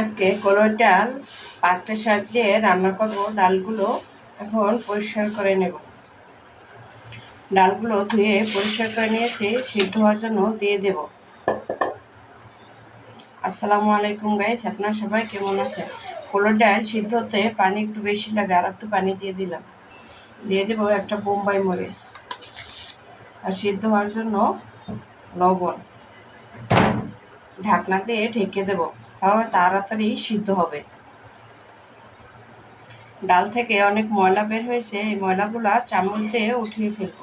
আজকে কলর ডাল, পাটটা শাক দিয়ে রান্না করব। ডালগুলো এখন পরিষ্কার করে নেব। ডালগুলো ধুয়ে পরিষ্কার করে নিয়েছি, সিদ্ধ হওয়ার জন্য দিয়ে দেব। আসসালামু আলাইকুম গাইস আপনার সবাই কেমন আছেন? কলর ডাল সিদ্ধ হতে পানি একটু বেশি লাগে, আর একটু পানি দিয়ে দিলাম। দিয়ে দেবো একটা বোম্বাই মরিচ। আর সিদ্ধ হওয়ার জন্য লবণ। ঢাকনা দিয়ে ঢেকে দেবো। তাহলে তাড়াতাড়ি সিদ্ধ হবে। ডাল থেকে অনেক ময়লা বের হয়েছে, এই ময়লাগুলা চামচ দিয়ে উঠিয়ে ফেলব।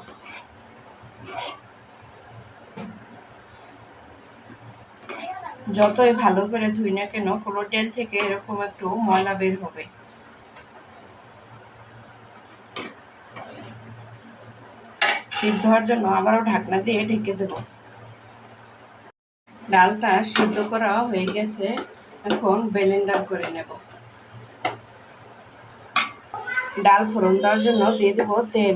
যতই ভালো করে ধুই না কেন, কোনো তেল থেকে এরকম একটু ময়লা বের হবে। সিদ্ধ হওয়ার জন্য আবারও ঢাকনা দিয়ে ঢেকে দেবো। ডালটা সিদ্ধ করা হয়ে গেছে, এখন ব্লেন্ডার করে নেব। ডাল ফোড়ন দেওয়ার জন্য দিয়ে দেবো তেল।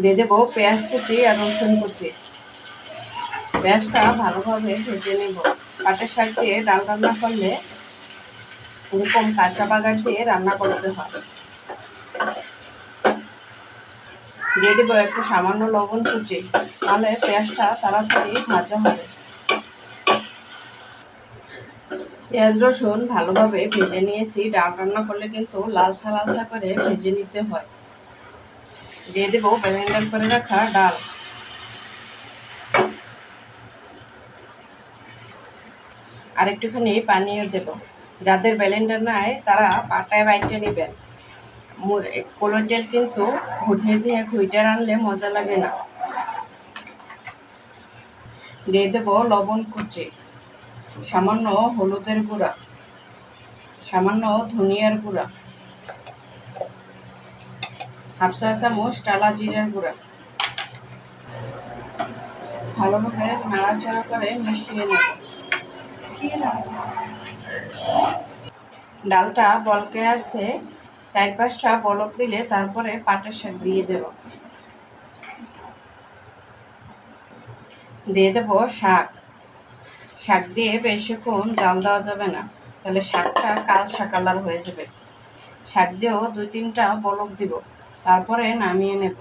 দিয়ে দেবো পেঁয়াজ কুচি আর রসুন কুচি। পেঁয়াজটা ভালোভাবে ভেজে নেব। কাঠের শাক দিয়ে ডাল রান্না করলে এরকম কাঁচা বাগার দিয়ে রান্না করতে হয়। দিয়ে দেবো একটু সামান্য লবণ কুচি, তাহলে পেঁয়াজটা তাড়াতাড়ি ভাজা হবে। পেঁয়াজ রসুন ভালোভাবে ভেজে নিয়েছি, ডাল রান্না করলে কিন্তু লালচা লালচা করে ভেজে নিতে হয়। দিয়ে দেবো ব্লেন্ডার করে রাখা ডাল। আর একটুখানি পানিও দেব, যাদের ব্লেন্ডার নাই তারা পাটায় বাইটে নেবেন। কোলোর কিন্তু ভুজে দিয়ে খুঁইটা রানলে মজা লাগে না। দিয়ে দেবো লবণ কুচি, সামান্য হলুদের গুঁড়া, সামান্য ধনিয়ার গুঁড়া, হাফ চা চামচ টালা জিরার গুঁড়া। ভালোভাবে নাড়াচাড়া করে মিশিয়ে নেব। ডালটা বলকে আসছে চার পাঁচটা বলক দিলে তারপরে পাটের শাক দিয়ে দেব। দিয়ে দেবো শাক। শাক দিয়ে বেশিক্ষণ জাল দেওয়া যাবে না, তাহলে শাকটা কালসা কালার হয়ে যাবে। শাক দিয়েও দুই তিনটা বলক দিব, তারপরে নামিয়ে নেব।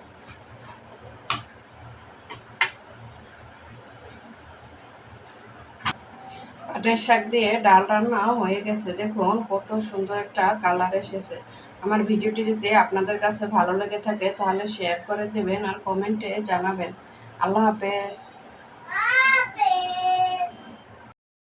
পাটের শাক দিয়ে ডাল রান্না হয়ে গেছে, দেখুন কত সুন্দর একটা কালার এসেছে। আমার ভিডিওটি যদি আপনাদের কাছে ভালো লেগে থাকে, তাহলে শেয়ার করে দেবেন আর কমেন্টে জানাবেন। আল্লাহ হাফেজ।